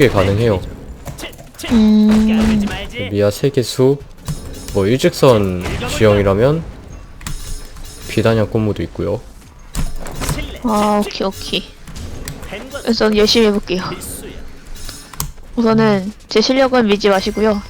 게 가능해요. 음, 미아 세계수 뭐 일직선 지형이라면 비단형 꽃무도 있고요. 아, 오케이, 오케이. 우선 열심히 해볼게요. 우선은 제 실력은 믿지 마시고요.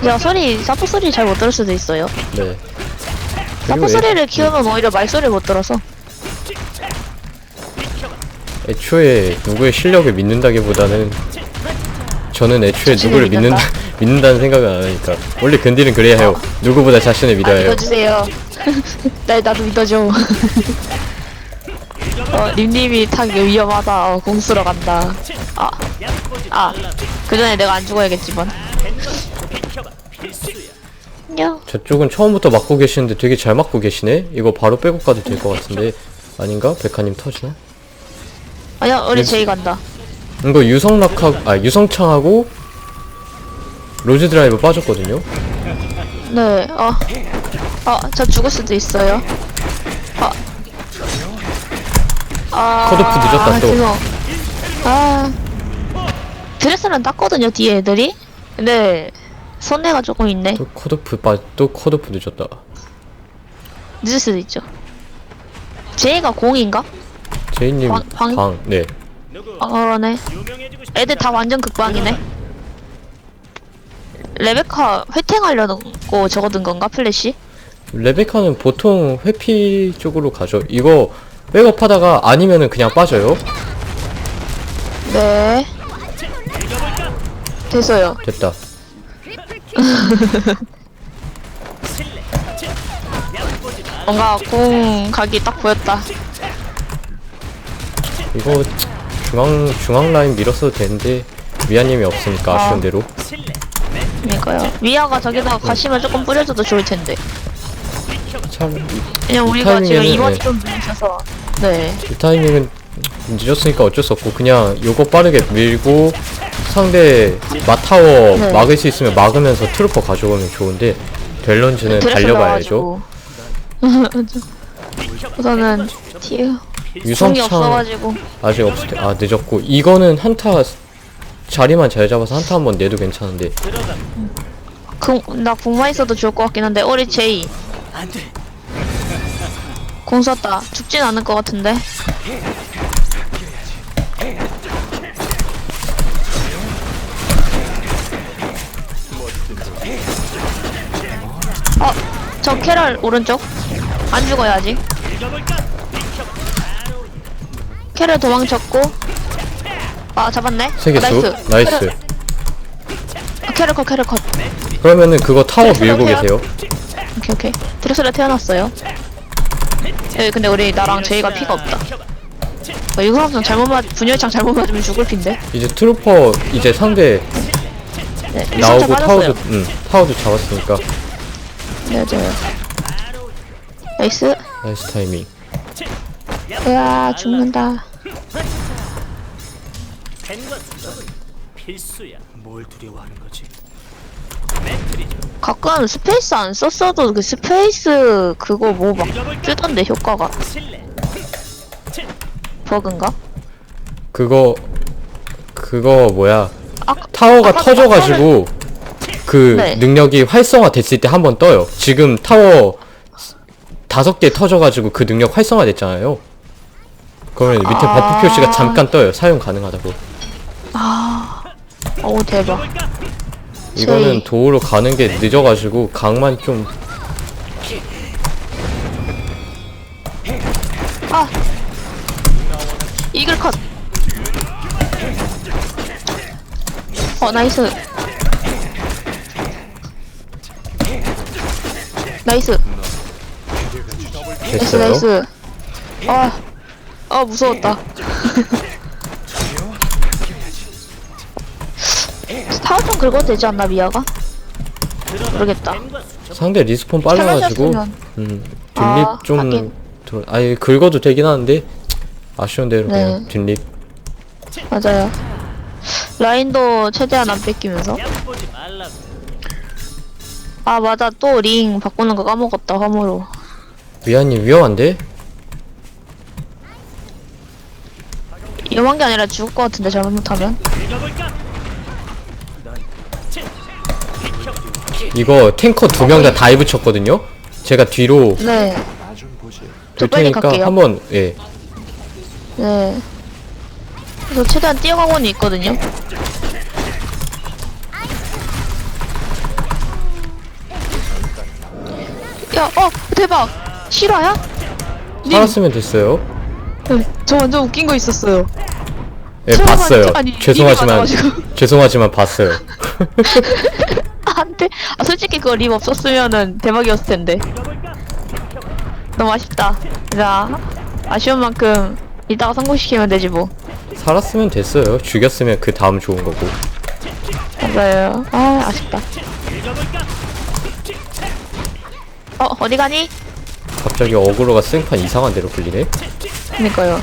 제가 소리, 사포 소리 잘 못 들을 수도 있어요. 네. 사포 소리를 키우면 오히려 말소리를 못 들어서. 애초에 누구의 실력을 믿는다기보다는 저는 애초에 누구를 믿는다 믿는다? 믿는다는 생각을 안 하니까 원래 근딜은 그래야 해요. 누구보다 자신을 아, 믿어야 해요. 믿어주세요. 날 나도 믿어줘. 어, 림님이 타기 위험하다. 어, 공 쓰러 간다. 아, 아, 그 전에 내가 안 죽어야겠지만. 야, 저쪽은 처음부터 막고 계시는데 되게 잘 막고 계시네. 이거 바로 빼고 가도 될 것 같은데 아닌가? 백화님 터지나? 아니야, 우리 네. 제이 간다. 이거 유성락하고 아 유성창하고 로즈 드라이브 빠졌거든요. 네, 어, 어, 저 죽을 수도 있어요. 아, 아, 컷오프 늦었다, 또. 죄송. 아, 드레스는 땄거든요 뒤에 애들이. 근데 손해가 조금 있네. 또 컷오프 빠또 컷오프 늦었다. 늦을 수도 있죠. 제이가 공인가? 제이님 광- 광- 방 네. 아 그러네. 애들 다 완전 극방이네. 레베카 회탱하려는 거 적어둔 건가 플래시? 레베카는 보통 회피 쪽으로 가죠. 이거 백업하다가 아니면은 그냥 빠져요. 네. 됐어요. 됐다. 뭔가 공 각이 딱 보였다. 이거 중앙 중앙 라인 밀었어도 되는데 미아님이 없으니까 아. 아쉬운 대로. 그러니까요. 위아가 저기다가 가시면 조금 뿌려줘도 좋을 텐데. 참 그냥 이 우리가 지금 타이밍에는, 이번이 네. 좀 늦으셔서. 네. 이 타이밍은 늦었으니까 어쩔 수 없고 그냥 요거 빠르게 밀고 상대 마타워 네. 막을 수 있으면 막으면서 트루퍼 가져오면 좋은데 델런즈는 드레스 달려봐야죠. 나와가지고. 우선은 티 유성창 없어가지고. 아직 없을 때, 아 늦었고. 이거는 한타 자리만 잘 잡아서 한타 한번 내도 괜찮은데. 나 궁만 있어도 좋을 것 같긴 한데. 우리 제이. 공 썼다. 죽진 않을 것 같은데. 어저 캐럴 오른쪽. 안 죽어요 아직 캐럴 도망쳤고. 아 잡았네. 세개수? 나이스. 나이스. 캐럴, 아, 캐럴 컷 캐럴 컷. 그러면은 그거 타워 그래서 밀고 해야- 계세요. 오케이 오케이. 드레스를 태어났어요. 예 근데 우리 나랑 제이가 피가 없다. 어, 이거 항상 잘못 맞 분열창 잘못 맞으면 죽을 핀데. 이제 트루퍼 이제 상대 네, 나오고 리선창 타워도 맞았어요. 응 타워도 잡았으니까. 네 맞아요 나이스. 나이스 타이밍. 으아 죽는다 필수야. 뭘 두려워하는 거지? 가끔 스페이스 안 썼어도 그 스페이스 그거 뭐 막 뜨던데 효과가. 버그인가? 그거 그거 뭐야 아, 타워가 아까 터져가지고 그 네. 능력이 활성화 됐을 때 한 번 떠요. 지금 타워 다섯 개 터져가지고 그 능력 활성화 됐잖아요. 그러면 밑에 아. 버프 표시가 잠깐 떠요. 사용 가능하다고. 오 대박 이거는 제이. 도우로 가는 게 늦어가지고 강만 좀 아 이글 컷. 어 나이스. 나이스. 나이스 됐어요. 나이스. 아, 아 무서웠다. 타워 좀 긁어도 되지 않나 미아가? 모르겠다. 상대 리스폰 빨라가지고. 음 뒷립 아, 좀 하긴. 아예 긁어도 되긴 하는데 아쉬운 대로 네. 그냥 뒷립 맞아요. 라인도 최대한 안 뺏기면서. 보지 말라고. 아 맞아 또 링 바꾸는 거 까먹었다 화무로. 미아님 위험한데? 위험한 게 아니라 죽을 것 같은데 잘못하면! 이거 탱커 두 명 다 다이브 쳤거든요? 제가 뒤로 네 저 될 빨리 테니까 갈게요. 한번 예 네. 그래서 최대한 뛰어가고는 있거든요. 야, 어, 대박! 실화야? 님, 살았으면 됐어요 네, 저 완전 웃긴 거 있었어요. 예 봤어요 아니, 죄송하지만 맞아가지고. 죄송하지만 봤어요 안 돼. 아, 솔직히 그거 립 없었으면은 대박이었을 텐데. 너무 아쉽다. 자, 아쉬운 만큼 이따가 성공시키면 되지 뭐. 살았으면 됐어요 죽였으면 그 다음 좋은 거고 맞아요. 아, 아쉽다. 어, 어디 가니? 갑자기 어그로가 생판 이상한 데로 풀리네 그니까요.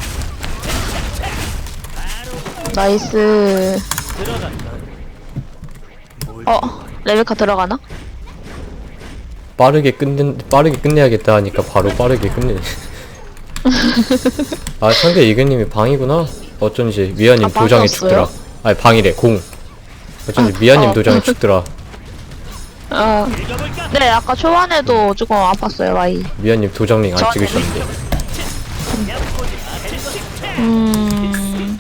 나이스. 어, 레베카 들어가나? 빠르게 끝내 빠르게 끝내야겠다 하니까 바로 빠르게 끝내네 아 상대 이근님이 방이구나 어쩐지 미아님 아, 도장에? 죽더라 아니 방이래 공 어쩐지 미아님 어. 도장에 죽더라 어. 네, 아까 초반에도 조금 아팠어요, 와이. 미아님 도장링 안 저- 찍으셨는데 음.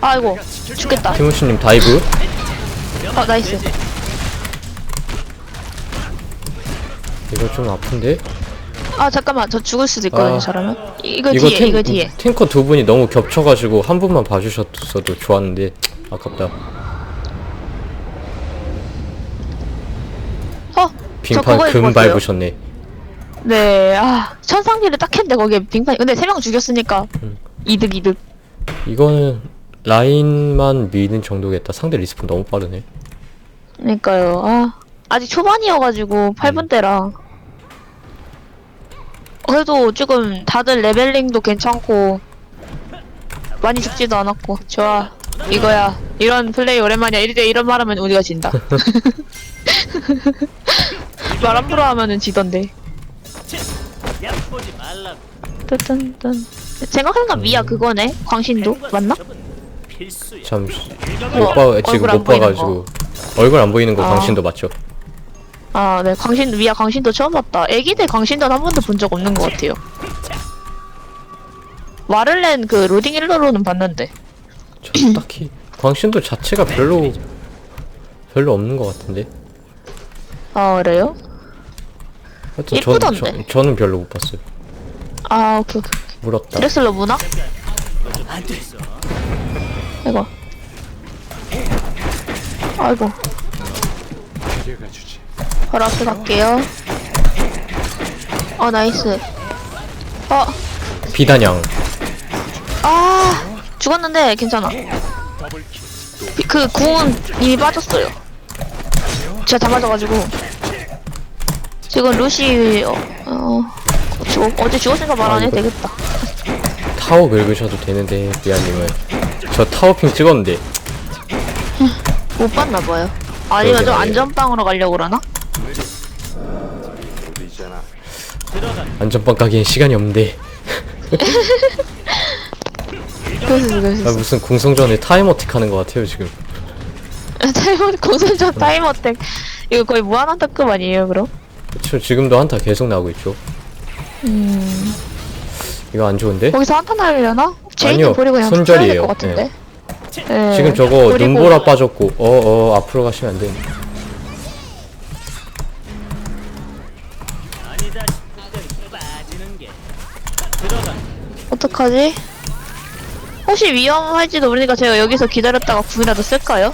아이고, 죽겠다. 티모시님 다이브 어, 나이스. 이거 좀 아픈데 아, 잠깐만. 저 죽을 수도 있거든요, 아. 저러면. 이- 이거, 뒤에, 탱, 이거 뒤에. 탱커 두 분이 너무 겹쳐가지고 한 분만 봐주셨어도 좋았는데 아깝다 어, 저 빙판 그거 금 입었어요. 밟으셨네 네, 아, 천상비를 딱 했는데 거기에 빙판이. 근데 세 명 죽였으니까. 음. 이득, 이득. 이거는 라인만 미는 정도겠다 상대 리스폰 너무 빠르네 그니까요. 아, 아직 초반이어가지고 8분 대라. 그래도 지금 다들 레벨링도 괜찮고 많이 죽지도 않았고 좋아 이거야 이런 플레이 오랜만이야 이래 이런 말하면 우리가 진다 말 함부로 하면은 지던데. 딴딴딴 생각해보니까 미야 그거네 광신도 맞나? 저분 필수야. 잠시 어, 못 봐, 지금 얼굴 안못 보이는 봐가지고 얼굴 안 보이는 거 아. 당신도 맞죠? 아 네 광신 미야 광신도 처음 봤다 애기들 광신도는 한 번도 본 적 없는 것 같아요 마를렌 그 로딩 일러로는 봤는데 저 딱히 광신도 자체가 별로 별로 없는 것 같은데 아 그래요? 하여튼 전, 저, 이쁘던데. 저는 별로 못 봤어요 아 오케이 오케이 물었다. 드레슬러 문학? 이거. 아이고. 바로 앞에 갈게요. 어 나이스. 어. 비단양. 아 죽었는데 괜찮아. 비- 그 궁은 이미 빠졌어요. 제가 다 맞아가지고. 지금 루시 어, 어 죽, 어제 죽었으니까 말 안 해도 아, 이거- 되겠다 타워 긁으셔도 되는데 미아님은. 저 타워핑 찍었는데. 못 봤나 봐요. 아니면 좀 그러게. 말이에요. 안전빵으로 가려고 그러나? 안전빵 가기엔 시간이 없는데. 아, 무슨 공성전에 타임어택 하는 것 같아요 지금. 타이머 공선전 타이머 땡 이거 거의 무한한타급 아니에요 그럼? 그쵸 지금도 한타 계속 나오고 있죠. 음 이거 안 좋은데? 거기서 날려나? 제이는 아니요, 버리고 그냥 손절이에요. 될것 같은데 네. 지금 저거 버리고- 눈보라 빠졌고 어어 앞으로 가시면 안 돼. 어떡하지? 혹시 위험할지도 모르니까 제가 여기서 기다렸다가 궁이라도 쓸까요?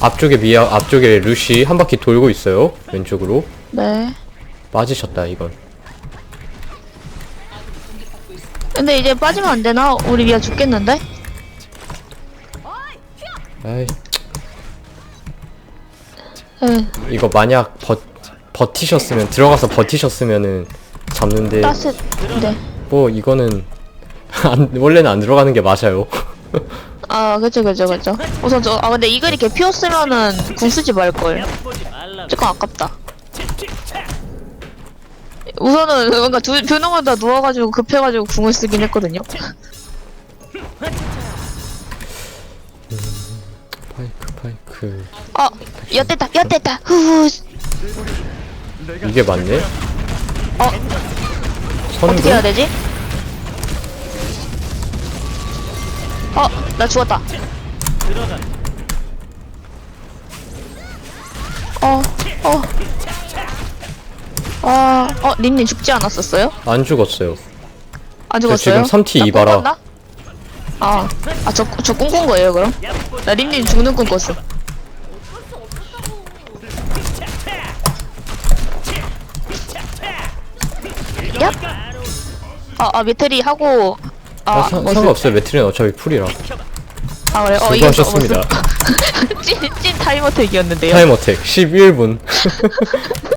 앞쪽에 미아 앞쪽에 루시 한 바퀴 돌고 있어요 왼쪽으로 네 빠지셨다 이건 근데 이제 빠지면 안 되나? 우리 미아 죽겠는데? 네 이거 만약 버 버티셨으면 들어가서 버티셨으면은 잡는데 따스 네뭐 이거는 안, 원래는 안 들어가는 게 맞아요 아, 그죠, 그죠, 그죠. 우선 저, 아, 근데 이글이 개 피웠으면은 궁 쓰지 말걸. 조금 아깝다. 우선은 뭔가 두, 두 명을 다 누워가지고 급해가지고 궁을 쓰긴 했거든요. 파이크 파이크 어, 엿됐다, 엿됐다. 후후. 이게 맞네? 어, 어떻게 해야 선금? 되지? 어, 나 죽었다. 들어가. 어, 어. 아, 어, 린님 죽지 않았었어요? 안 죽었어요 안저 죽었어요? 지금 3T 나. 꿈꿨나? 아, 아, 저, 저 꿈꾼 거예요, 그럼? 나 린님 죽는 꿈 꿨어. 야? 아, 아, 메테리 하고, 아, 아, 상, 뭐, 상관없어요 매트리는 어차피 풀이라 아, 그래? 어, 이거 수고하셨습니다 찐, 찐 타이머 택이었는데요. 타임 어택 11분